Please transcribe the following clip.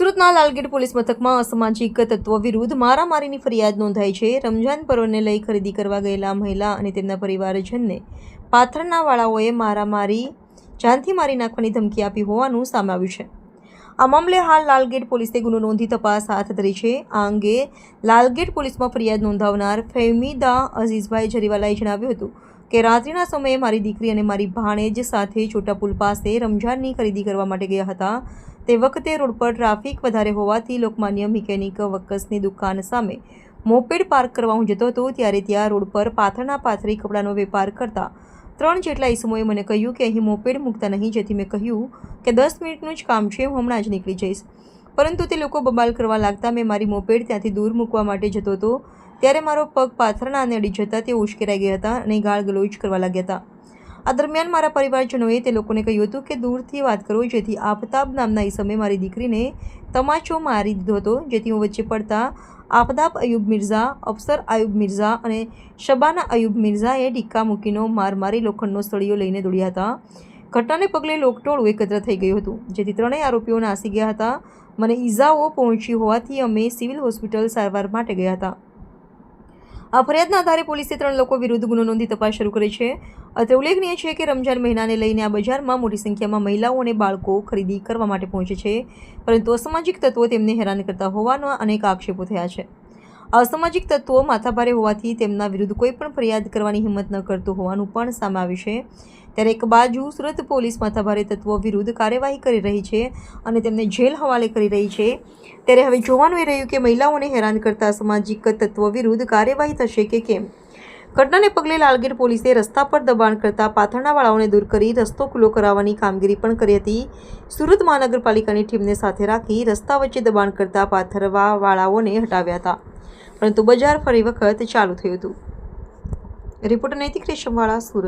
સુરતના લાલગેટ પોલીસ મથકમાં અસામાજિક તત્વો વિરુદ્ધ મારામારીની ફરિયાદ નોંધાઈ છે. રમજાન પર્વને લઈ ખરીદી કરવા ગયેલા મહિલા અને તેમના પરિવારજનને પાથરના મારામારી જાનથી મારી નાખવાની ધમકી આપી હોવાનું સામે આવ્યું છે. આ મામલે હાલ લાલગેટ પોલીસે ગુનો નોંધી તપાસ હાથ ધરી છે. આ અંગે લાલગેટ પોલીસમાં ફરિયાદ નોંધાવનાર ફેમિદા અઝીઝભાઈ જરીવાલાએ જણાવ્યું હતું. કે રાત્રિના સમયે મારી દીકરી અને મારી ભાણેજ સાથે છોટા પુલ પાસે રમઝાનની ખરીદી કરવા માટે ગયા હતા. તે વખતે રોડ પર ટ્રાફિક વધારે હોવાથી લોકમાન્ય મિકેનિક વક્કસની દુકાન સામે મોપેડ પાર્ક કરવા હું જતો હતો, ત્યારે ત્યાં રોડ પર પાથરના પાથરી કપડાનો વેપાર કરતા ત્રણ જેટલા ઈસમોએ મને કહ્યું કે અહીં મોપેડ મૂકતા નહીં, જેથી મેં કહ્યું કે દસ મિનિટનું જ કામ છે, હું હમણાં જ નીકળી જઈશ. પરંતુ તે લોકો બબાલ કરવા લાગતા મેં મારી મોપેડ ત્યાંથી દૂર મૂકવા માટે જતો હતો. ત્યારે મારો પગ પાથરના અને અડી જતા તેઓ ઉશ્કેરાઈ ગયા હતા અને ગાળ ગલોચ કરવા લાગ્યા હતા. આ દરમિયાન મારા પરિવારજનોએ તે લોકોને કહ્યું હતું કે દૂરથી વાત કરો, જેથી આફતાબ નામના એ સમયે મારી દીકરીને તમાચો મારી દીધો હતો, જેથી હું વચ્ચે પડતા આફતાબ અયુબ મિર્ઝા, અફસર આયુબ મિર્ઝા અને શબાના અયુબ મિર્ઝાએ ડિક્કા મૂકીનો માર મારી લોખંડનો સળીઓ લઈને દોડ્યા હતા. ઘટનાને પગલે લોકટોળું એકત્ર થઈ ગયું હતું, જેથી ત્રણેય આરોપીઓ નાસી ગયા હતા. મને ઈજાઓ પહોંચી હોવાથી અમે સિવિલ હોસ્પિટલ સારવાર માટે ગયા હતા. આ ફરિયાદના આધારે પોલીસે ત્રણ લોકો વિરુદ્ધ ગુનો નોંધી તપાસ શરૂ કરી છે. અત્રે ઉલ્લેખનીય છે કે રમજાન મહિનાને લઈને આ બજારમાં મોટી સંખ્યામાં મહિલાઓ અને બાળકો ખરીદી કરવા માટે પહોંચે છે. પરંતુ અસામાજિક તત્વો તેમને હેરાન કરતા હોવાના અનેક આક્ષેપો થયા છે. અસામાજિક તત્વો માથાભારે હોવાથી તેમના વિરુદ્ધ કોઈ પણ ફરિયાદ કરવાની હિંમત ન કરતું હોવાનું પણ સામે આવ્યું છે. ત્યારે એક બાજુ સુરત પોલીસ માથાભારે તત્વો વિરુદ્ધ કાર્યવાહી કરી રહી છે અને તેમને જેલ હવાલે કરી રહી છે. ત્યારે હવે જોવાનું એ રહ્યું કે મહિલાઓને હેરાન કરતા સામાજિક તત્વો વિરુદ્ધ કાર્યવાહી થશે કે કેમ? ઘટનાને પગલે લાલગીર પોલીસે રસ્તા પર દબાણ કરતા પાથરણાવાળાઓને દૂર કરી રસ્તો ખુલ્લો કરાવવાની કામગીરી પણ કરી હતી. સુરત મહાનગરપાલિકાની ટીમને સાથે રાખી રસ્તા વચ્ચે દબાણ કરતા પાથરવાવાળાઓને હટાવ્યા હતા. પરંતુ બજાર ફરી વખત ચાલુ થયું હતું. રિપોર્ટર નૈતિક રેશમવાળા સુરત.